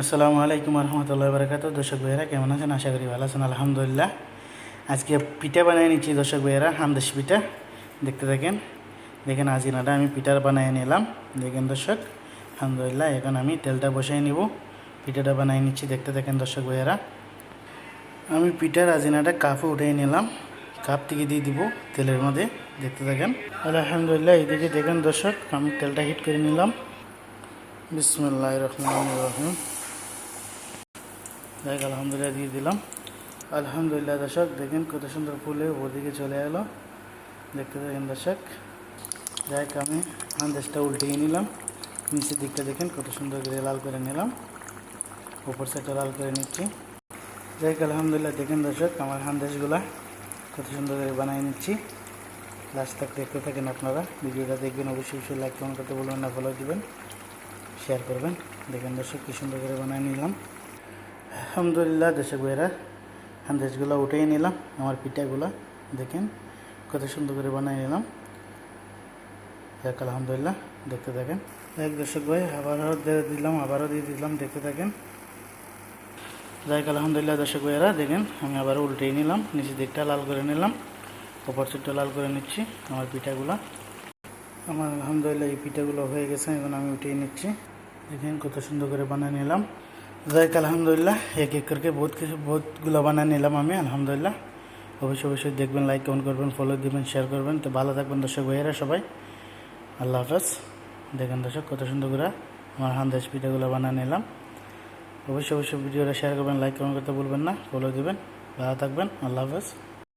আসসালামু আলাইকুম রহমতুল্লাহ বারকাত দর্শক ভাইয়েরা, কেমন আছেন? আশা করি ভালো আছেন, আলহামদুলিল্লাহ। আজকে পিঠা বানিয়ে নিচ্ছি দর্শক ভাইয়েরা, হামদেশ পিঠা। দেখতে থাকেন, দেখেন আজিনাটা আমি পিঠার বানিয়ে নিলাম। দেখেন দর্শক, আলহামদুলিল্লাহ, এখন আমি তেলটা বসাই নিব। পিঠাটা বানিয়ে নিচ্ছি, দেখতে থাকেন দর্শক ভাইয়েরা। আমি পিঠার আজিনাটা কাপে উঠিয়ে নিলাম। কাপ থেকে দিয়ে দিব তেলের মধ্যে, দেখতে থাকেন। আলহামদুলিল্লাহ, এদিকে দেখেন দর্শক, আমি তেলটা হিট করে নিলাম। বিসমুল্লাহ রহমান রহিম দেখ, আলহামদুলিল্লাহ দিয়ে দিলাম। আলহামদুলিল্লাহ দর্শক, দেখেন কত সুন্দর ফুলে ওদিকে চলে এলো। দেখতে দেখেন দর্শক। হোক আমি আন্দাজটা উল্টিয়ে নিলাম। নিচের দিকটা দেখেন কত সুন্দর করে লাল করে নিলাম। উপর সাইডটা লাল করে নিচ্ছি। যাই আলহামদুলিল্লাহ দেখেন দর্শক, আমার হান্দেশগুলা কত সুন্দর করে বানিয়ে নিচ্ছি। লাস্ট তক দেখতে থাকেন আপনারা। ভিডিওটা দেখবেন, অবশ্যই অবশ্যই লাইক কমেন্ট করতে বলবেন না ফলো দিবেন। শেয়ার করবেন। দেখেন দর্শক, কী সুন্দর করে বানিয়ে নিলাম। আলহামদুলিল্লাহ দর্শক ভাইরা হান্দেশগুলো উঠেই নিলাম, আমার পিঠাগুলো। দেখেন, কত সুন্দর করে বানিয়ে নিলাম। যাক, আলহামদুলিল্লাহ, দেখতে থাকেন। এক দর্শক ভাই, আবারও দিয়ে দিলাম, আবারও দিয়ে দিলাম, দেখতে থাকেন। যাই আলহামদুলিল্লাহ, দর্শক ভাইয়েরা, দেখেন, আমি আবার উল্টেই নিলাম নিচের দিকটা লাল করে নিলাম, ওপর সাইডটা লাল করে নিচ্ছি আমার পিঠাগুলা। আমার, আলহামদুলিল্লাহ, এই পিঠাগুলো হয়ে গেছে, এখন আমি উঠিয়ে নিচ্ছি। দেখেন কত সুন্দর করে বানিয়ে নিলাম। যাই আলহামদুলিল্লাহ, এক এক করে বহুত কিছু বহুতগুলো বানিয়ে নিলাম আমি, আলহামদুলিল্লাহ। অবশ্যই অবশ্যই দেখবেন লাইক কমেন্ট করবেন ফলো দিবেন শেয়ার করবেন। তো ভালো থাকবেন দর্শক ভাইয়েরা সবাই। আল্লাহ হাফেজ। দেখেন দর্শক, কত সুন্দর করে আমার হান্দাজ পিঠাগুলো বানিয়ে নিলাম। অবশ্যই অবশ্যই ভিডিওটা শেয়ার করবেন লাইক কমেন্ট করতে ভুলবেন না ফলো দিবেন। ভালো থাকবেন, আল্লাহ হাফেজ।